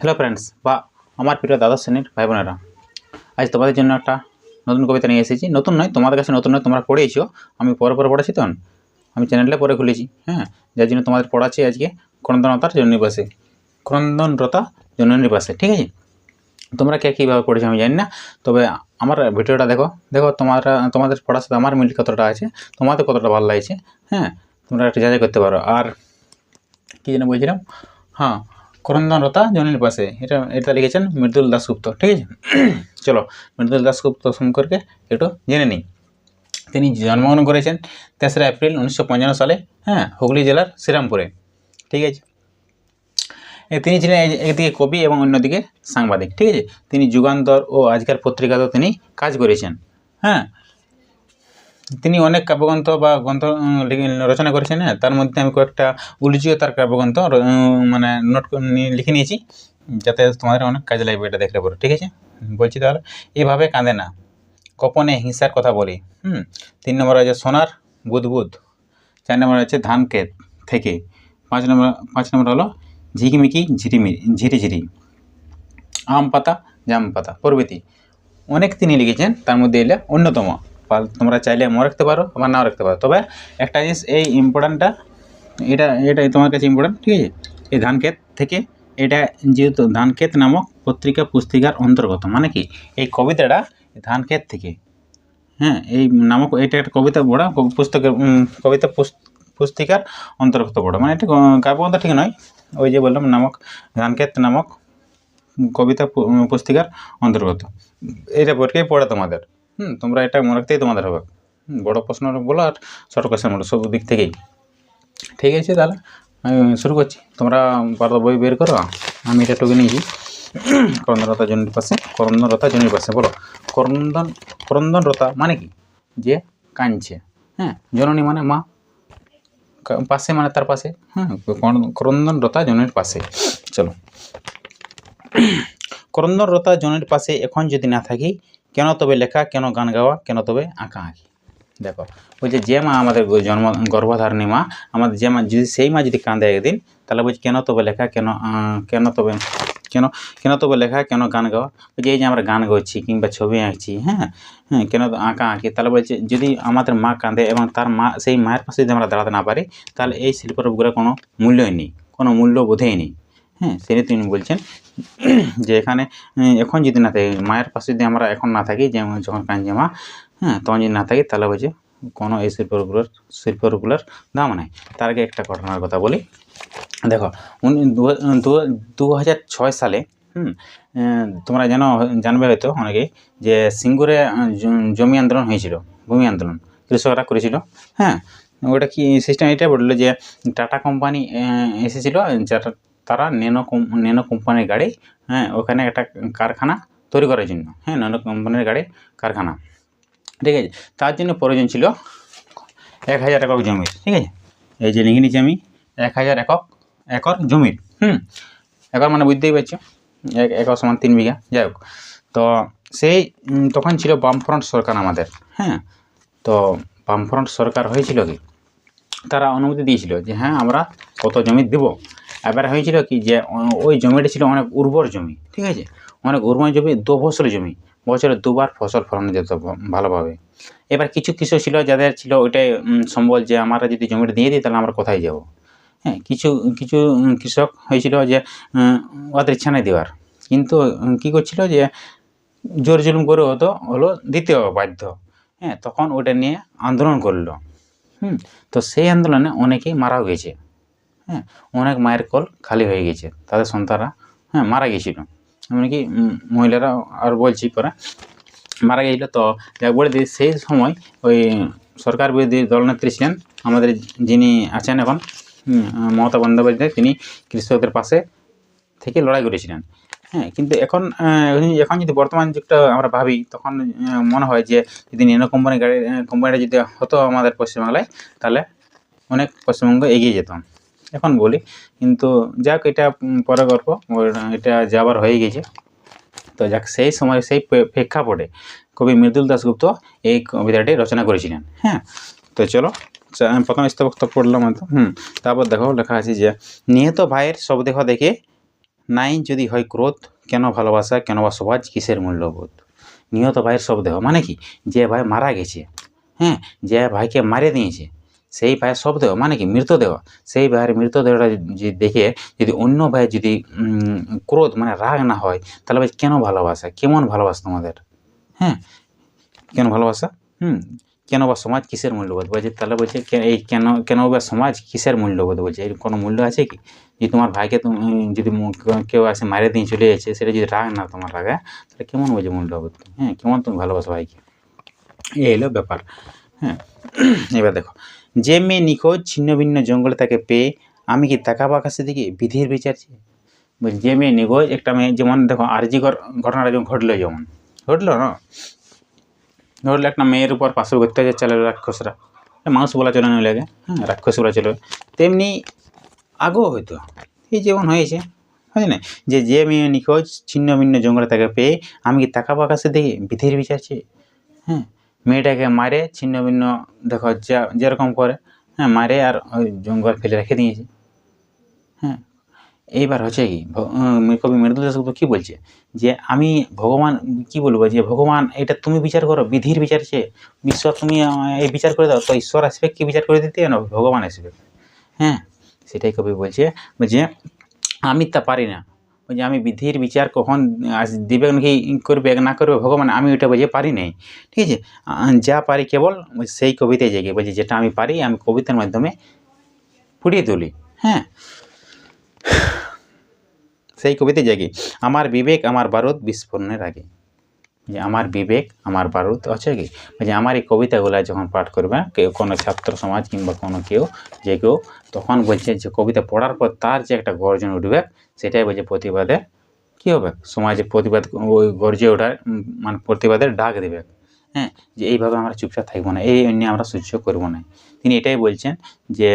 Hello friends বা আমার প্রিয় দাদা শ্রেণির ভাই বোনেরা আজ তোমাদের জন্য একটা নতুন কবিতা নিয়ে এসেছি। নতুন নয়, তোমাদের কাছে নতুন নয়, তোমরা পড়েইছো। আমি পরে পরে পড়েছি তো? আমি চ্যানেলটা পরে খুলেছি হ্যাঁ? যার জন্য তোমাদের পড়াচ্ছি আজকে ক্রন্দনতার জননী পাশে ক্রন্দনরতা জননীর পাশে ঠিক আছে? তোমরা কে কীভাবে পড়েছো আমি জানি না, তবে আমার ভিডিওটা দেখো। দেখো, তোমার, তোমাদের পড়ার সাথে আমার মিল কতটা আছে, তোমাদের কতটা ভালো লাগছে হ্যাঁ? তোমরা একটা যাচাই করতে পারো। আর কী যেন বলছিলাম? হ্যাঁ করন্দনরতা জনের পাশে এটা এটা লিখেছেন মৃদুল দাসগুপ্ত ঠিক আছে? চলো, মৃদুল দাসগুপ্ত সম্পর্কে একটু জেনে নিই। তিনি জন্মগ্রহণ করেছেন তেসরা এপ্রিল উনিশশো পঞ্চান্ন সালে হ্যাঁ হুগলি জেলার শ্রীরামপুরে, ঠিক আছে? তিনি ছিলেন একদিকে কবি এবং অন্যদিকে সাংবাদিক, ঠিক আছে? তিনি যুগান্তর ও আজকের পত্রিকাতেও তিনি কাজ করেছেন হ্যাঁ? তিনি অনেক কাব্যগ্রন্থ বা গ্রন্থ রচনা করেছেন হ্যাঁ তার মধ্যে আমি কয়েকটা উল্লেখীয় তার কাব্যগ্রন্থ মানে নোট লিখে নিয়েছি, যাতে তোমাদের অনেক কাজে লাগবে এটা দেখলে পরে, ঠিক আছে? বলছি তাহলে, এভাবে কাঁদে না। কপনে হিংসার কথা বলি, হুম? তিন নম্বর আছে সোনার বুদবুদ, চার নম্বর আছে ধান ক্ষেত থেকে, পাঁচ নম্বর পাঁচ নম্বর হলো ঝিকিমিকি ঝিরিমি ঝিরিঝিরি আম পাতা জাম পাতা প্রভৃতি। অনেক তিনি লিখেছেন, তার মধ্যে এলে অন্যতম। তোমরা চাইলে মনে রাখতে পারো, আবার নাও রাখতে পারো। তবে একটা জিনিস, এই ইম্পর্ট্যান্টটা এটা এটাই তোমার কাছে ইম্পর্ট্যান্ট ঠিক আছে? এই ধান ক্ষেত থেকে এটা যেহেতু ধান ক্ষেত নামক পত্রিকা পুস্তিকার অন্তর্গত মানে কি? এই কবিতাটা ধান ক্ষেত থেকে হ্যাঁ এই নামক, এটা একটা কবিতা পড়া পুস্তকের কবিতা পুস্তিকার অন্তর্গত পড়া। মানে এটা কাব্যগ্রন্থ ঠিক নয়, ওই যে বললাম, নামক ধানক্ষেত নামক কবিতা পুস্তিকার অন্তর্গত। এটা পরীক্ষায় পড়ে তোমাদের। হুম, তোমরা এটা মনে রাখতেই তোমাদের হবে। বড় প্রশ্ন বলো আর ছোটো কোশ্চেন বলো সব দিক থেকেই। ঠিক আছে তাহলে, আমি শুরু করছি। তোমরা পারো বই বের করো, আমি এটা টুকে নিয়েছি। করন্দনরতা জনির পাশে করন্দনরতা জনির পাশে, বলো। করন্দন করন্দনরতা মানে কি? যে কাঁদছে হ্যাঁ জননী মানে মা পাশে মানে তার পাশে হ্যাঁ করন্দনরতা জনের পাশে। চলো। করন্দনরতা জনের পাশে এখন যদি না থাকি কেন তবে লেখা, কেন গান গাওয়া, কেন তবে আঁকা আঁকি? দেখো, বলছে যে মা আমাদের জন্ম, গর্ভধারণী মা, আমাদের যে মা, যদি সেই মা যদি কাঁদে একদিন, তাহলে বলছি কেন তবে লেখা, কেন কেন তবে, কেন কেন তবে লেখা, কেন গান গাওয়া? বলছে এই যে আমরা গান গাচ্ছি কিংবা ছবি আঁকছি হ্যাঁ হ্যাঁ কেন আঁকা আঁকি? তাহলে বলছে যদি আমাদের মা কাঁদে এবং তার মা, সেই মায়ের পাশে যদি আমরা দাঁড়াতে না পারি, তাহলে এই শিল্পরূপগুলোর কোনো মূল্যই নেই, কোনো মূল্য বোধেই নেই। হ্যাঁ সেটা তিনি বলছেন যে এখানে এখন যদি না থাকি, মায়ের পাশে যদি আমরা এখন না থাকি যেমন যখন কাঁদছে মা হ্যাঁ তখন যদি না থাকি, তাহলে বলছে কোনো এই শিল্পগুলোর শিল্পরূপগুলোর দাম নেই। তার আগে একটা ঘটনার কথা বলি। দেখো, উনি দু- হাজার ছয় সালে তোমরা জানো, জানবে হয়তো অনেকেই, যে সিঙ্গুরে জমি আন্দোলন হয়েছিল, ভূমি আন্দোলন, কৃষকরা করেছিল হ্যাঁ ওটা কি সিস্টেম এটা বলল যে টাটা কোম্পানি এসেছিল তারা নেনো নেনো কোম্পানির গাড়ি হ্যাঁ ওখানে একটা কারখানা তৈরি করার জন্য হ্যাঁ নেনো কোম্পানির গাড়ি কারখানা, ঠিক আছে? তার জন্য প্রয়োজন ছিল এক হাজার একক জমির ঠিক আছে? এই যে লিখে নিচ্ছি আমি, এক হাজার একক, একর জমির, হুম, একর মানে বুঝতেই পারছ, এক, একর সমান তিন বিঘা, যাই হোক, তো সেই তখন ছিল বামফ্রন্ট সরকার আমাদের হ্যাঁ তো বামফ্রন্ট সরকার হয়েছিল কি? তারা অনুমতি দিয়েছিল যে হ্যাঁ আমরা কত জমি দেব এবার হয়েছিল কি যে ওই জমিটা ছিল অনেক উর্বর জমি, ঠিক আছে? অনেক উর্বর জমি দু ফসল জমি। বছরে দুবার ফসল ফলানো যেত ভালোভাবে। এবার কিছু কৃষক ছিল যাদের ছিল ওইটাই সম্বল যে আমরা যদি জমিটা দিয়ে দিই তাহলে আমরা কোথায় যাব? হ্যাঁ কিছু কিছু কৃষক হয়েছিল যে ওদের ইচ্ছা নেই দেওয়ার। কিন্তু কী করছিল যে, জোর জুলুম করে হতো, হলো দিতে হবে বাধ্য। হ্যাঁ তখন ওটা নিয়ে আন্দোলন করল। হুম, তো সেই আন্দোলনে অনেকেই মারাও গেছে। হ্যাঁ অনেক মায়ের কল খালি হয়ে গেছে, তাদের সন্তানরা হ্যাঁ মারা গেছিল। এমনকি মহিলারা আর বলছি পরে, মারা গেছিল তো, যাক, বলে দিই, সেই সময় ওই সরকার বিরোধী দলনেত্রী ছিলেন আমাদের যিনি আছেন এখন মমতা বন্দ্যোপাধ্যায়, তিনি কৃষকদের পাশে থেকে লড়াই করেছিলেন। হ্যাঁ কিন্তু এখন এখন যদি বর্তমান যুগটা আমরা ভাবি, তখন মনে হয় যে যদি নেনো কোম্পানি গাড়ি কোম্পানিটা যদি হতো আমাদের পশ্চিমবাংলায়, তাহলে অনেক পশ্চিমবঙ্গ এগিয়ে যেত। এখন বলি, কিন্তু যাক, এটা পরে গল্প। এটা যাবার হয়ে গেছে। তো যাক, সেই সময়, সেই প্রেক্ষাপটে কবি মৃদুল দাশগুপ্ত এই কবিতাটি রচনা করেছিলেন। হ্যাঁ তো চলো প্রথম স্তবক তো পড়লাম হুম, তারপর দেখো, লেখা আছে যে, নিহত ভাইয়ের সব দেখা দেখে নাই যদি হয় ক্রোধ, কেন ভালোবাসা, কেন বা সমাজ কিসের মূল্যবোধ? নিহত ভাইয়ের শবদেহ মানে কি? যে ভাই মারা গেছে হ্যাঁ যে ভাইকে মারে দিয়েছে সেই ভাইয়ের শবদেহ মানে কি মৃতদেহ, সেই ভাইয়ের মৃতদেহটা যদি দেখে যদি অন্য ভাইয়ের যদি ক্রোধ মানে রাগ না হয়, তাহলে ভাই কেন ভালোবাসা? কেমন ভালোবাসা তোমাদের? হ্যাঁ? কেন ভালোবাসা? হুম? কেন বা সমাজ কিসের মূল্যবোধ? বলছে, তাহলে বলছে এই কেন কেন বা সমাজ কিসের মূল্যবোধ? বলছে, এর কোনো মূল্য আছে কি? যে তোমার ভাইকে তুমি, যদি কেউ আসে মারে দিয়ে চলে যাচ্ছে, সেটা যদি রাগ না তোমার রাগে, তাহলে কেমন বলছে মূল্যবোধ? হ্যাঁ কেমন তুমি ভালোবাসো ভাইকে? এই হলো ব্যাপার। হ্যাঁ এবার দেখো যে মেয়ে নিখোঁজ, ছিন্ন ভিন্ন জঙ্গলে তাকে পেয়ে আমি কি তাকাবো আকাশের দিকে? বিধির বিচার চেয়ে বলছি, যে মেয়ে নিখোঁজ, একটা মেয়ে যেমন দেখো আরজিকর ঘটনাটা যেমন ঘটলো যেমন। ঘটলো না? ধরলে একটা মেয়ের উপর পাশের অত্যাচার চালালো রাক্ষসরা। মানুষ বলা চলে না লাগে। হ্যাঁ রাক্ষস বলা চলে। তেমনি আগেও হয়তো। এই যেমন হয়েছে। হয় না? যে যে মেয়ে নিখোঁজ, ছিন্ন ভিন্ন জঙ্গলে তাকে পেয়ে আমি কি তাকাবো আকাশে দেখে বিধির বিচারছি হ্যাঁ। মেয়েটাকে মারে, ছিন্ন ভিন্ন, দেখো, যা, যেরকম করে হ্যাঁ মারে আর ওই জঙ্গল ফেলে রেখে দিয়েছে। হ্যাঁ এইবার হচ্ছে কি কবি মৃদুল দাসগুপ্ত কী বলছে? যে আমি ভগবান, কি বলব, যে ভগবান, এটা তুমি বিচার করো, বিধির বিচার চেয়ে, ঈশ্বর তুমি এই বিচার করে দাও, তো ঈশ্বর আসবে, কি বিচার করে দিতে? না, ভগবান আসবে। হ্যাঁ সেটাই কবি বলছে, যে আমি তা পারি না। বলছে আমি বিধির বিচার কখন দিবে নাকি করবে, না করবে, ভগবান আমি ওইটা বুঝে পারি নাই। ঠিক আছে? যা পারি কেবল সেই কবিতায় জেগে, বলছি যেটা আমি পারি আমি কবিতার মাধ্যমে ফুটিয়ে তুলি। হ্যাঁ? সেই কবিতায় জেগে, আমার বিবেক, আমার বারুদ বিস্ফোরণের আগে। যে আমার বিবেক, আমার বারুদ আছে কি? যে আমার এই কবিতাগুলো যখন পাঠ করবে, কেউ কোনো ছাত্র সমাজ কিংবা কোনো কেউ, যে কেউ, তখন বলছে যে কবিতা পড়ার পর তার যে একটা গর্জন উঠবে, সেটাই বলছে প্রতিবাদে কী হবে? সমাজে প্রতিবাদ ওই গর্জে ওঠার মানে প্রতিবাদের ডাক দেবে। হ্যাঁ যে এইভাবে আমরা চুপচাপ থাকব না, এই অন্য আমরা সহ্য করব না। তিনি এটাই বলছেন যে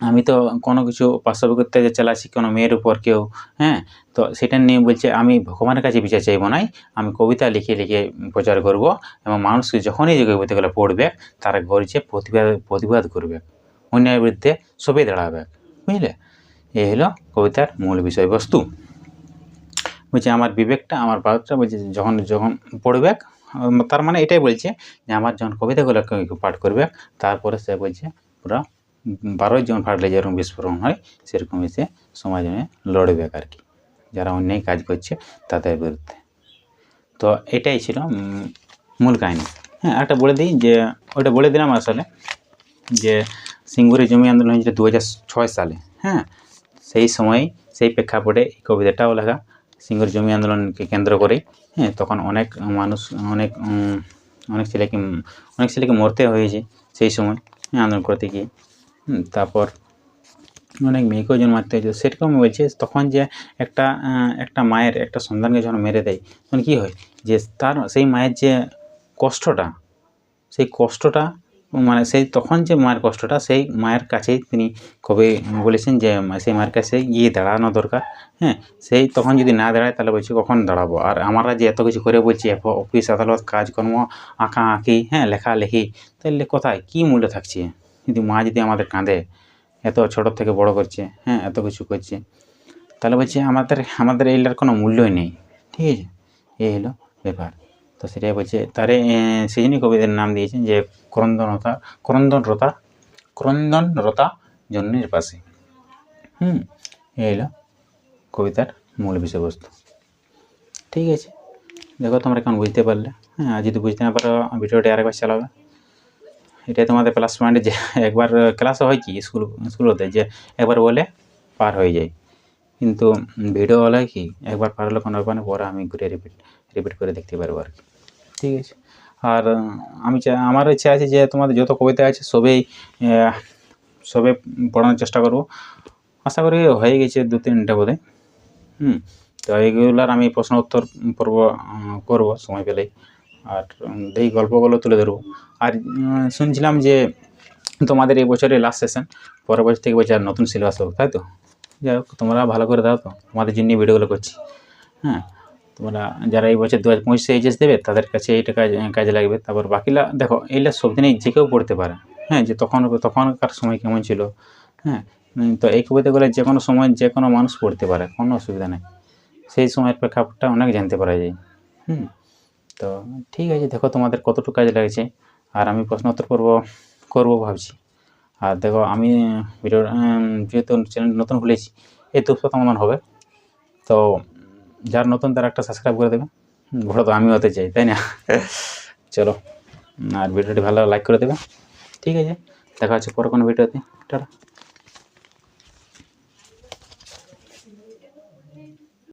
আমি তো কোনো কিছু পার্শ্ব করতে যে চালাচ্ছি কোনো মেয়ের উপর কেউ হ্যাঁ? তো সেটা নিয়ে বলছে, আমি ভগবানের কাছে বিচার চাইব নাই, আমি কবিতা লিখে লিখে প্রচার করব এবং মানুষকে যখনই যে কবিতাগুলো পড়বে, তারা গর্জে প্রতিবাদ প্রতিবাদ করবে। অন্যায়ের বিরুদ্ধে সবে দাঁড়াবে, বুঝলে? এই হলো কবিতার মূল বিষয়বস্তু। বলছে, আমার বিবেকটা, আমার ভারতটা বলছে, যখন যখন পড়বে, তার মানে এটাই বলছে যে, আমার যখন কবিতাগুলো পাঠ করবে, তারপরে সে বলছে, পুরো বারোই যখন ফাটলে যেরকম বিস্ফোরণ হয় সেরকমই সে সমাজ লড়বে আর কি যারা অন্যায় কাজ করছে তাদের বিরুদ্ধে। তো এটাই ছিল মূল কাহিনী। হ্যাঁ একটা বলে দিই যে ওটা বলে দিলাম আসলে যে সিঙ্গুরে জমি আন্দোলন হয়েছিল দু হাজার ছয় সালে। হ্যাঁ সেই সময় সেই প্রেক্ষাপটে এই কবিতাটাও লেখা সিঙ্গুর জমি আন্দোলনকে কেন্দ্র করেই হ্যাঁ তখন অনেক মানুষ অনেক অনেক ছেলেকে অনেক ছেলেকে মরতে হয়েছে সেই সময়। হ্যাঁ, আন্দোলন করতে গিয়ে। তারপর অনেক মেয়েকেও জন্মাতে হয়েছে সেরকম বলছে তখন যে একটা একটা মায়ের, একটা সন্তানকে যখন মেরে দেয়, তখন কী হয়? যে তার, সেই মায়ের যে কষ্টটা, সেই কষ্টটা মানে সেই তখন যে মায়ের কষ্টটা, সেই মায়ের কাছেই তিনি কবে বলেছেন যে সেই মায়ের কাছে গিয়ে দাঁড়ানো দরকার। হ্যাঁ সেই তখন যদি না দাঁড়ায়, তাহলে বলছি কখন দাঁড়াবো? আর আমরা যে এত কিছু করে বলছি অফিস, আদালত, কাজকর্ম আঁকা আঁকি হ্যাঁ লেখালেখি, তাহলে কোথায়? কী মূল্য থাকছে? যদি মা যদি আমাদের কাঁদে, এত ছোটোর থেকে বড় করছে হ্যাঁ এত কিছু করছে, তাহলে বলছে আমাদের আমাদের এইটার কোনো মূল্যই নেই। ঠিক আছে? এই হলো ব্যাপার। তো সেটাই বলছে, তারে সেই জন্যই কবিদের নাম দিয়েছেন যে ক্রন্দনতা, ক্রন্দনরতা ক্রন্দনরতা জন্মের পাশে। হুম, এই হলো কবিতার মূল বিষয়বস্তু। ঠিক আছে? দেখো তোমরা কেমন বুঝতে পারলে। হ্যাঁ যদি বুঝতে না পারো, ভিডিওটি আরেকবার চালাবে। এটা তোমাদের প্লাস পয়েন্টে যে একবার ক্লাসও হয় কি স্কুল স্কুলতে যে একবার বলে পার হয়ে যায়। কিন্তু ভিডিও হলে কি একবার পার হলে কোনো ব্যাপার পরে আমি ঘুরে রিপিট রিপিট করে দেখতে পারব আর কি। ঠিক আছে? আর আমি আমার ইচ্ছা আছে যে তোমাদের যত কবিতা আছে সবেই সবে পড়ানোর চেষ্টা করব। আশা করি হয়ে গেছে দু তিনটা বোধ হুম, তো এইগুলার আমি প্রশ্ন উত্তর পর্ব করব সময় পেলেই। আর এই গল্পগুলো তুলে ধরবো। আর শুনছিলাম যে তোমাদের এই বছরে লাস্ট সেশন পরের বছর থেকে বছর নতুন সিলেবাস হোক, তাই তো? যাই হোক, তোমরা ভালো করে দাও তো, তোমাদের জন্য ভিডিওগুলো করছি। হ্যাঁ তোমরা যারা এই বছর দু হাজার পঁচিশে এইচএস দেবে, তাদের কাছে এইটা কাজ, কাজে লাগবে। তারপর বাকিলা, দেখো এইটা সব দিনেই যে কেউ পড়তে পারে। হ্যাঁ যে তখন, তখনকার সময় কেমন ছিল। হ্যাঁ তো এই কবিতাগুলো যে কোনো সময় যে কোনো মানুষ পড়তে পারে, কোনো অসুবিধা নেই। সেই সময়ের প্রেক্ষাপটটা অনেক জানতে পারা যায়। হুম। তো ঠিক আছে দেখো তোমাদের কতটুকু কাজে লাগছে। আর আমি প্রশ্নোত্তর করব করব ভাবছি। আর দেখো আমি ভিডিও যেহেতু চ্যানেল নতুন খুলেছি এই তো সমাধান হবে। তো যার নতুন তারা একটা সাবস্ক্রাইব করে দেবে। বড় তো আমি হতে চাই তাই না? চলো আর ভিডিওটি ভালো লাইক করে দেবে। ঠিক আছে দেখা হচ্ছে পরে কোনো ভিডিওতে। টাটা।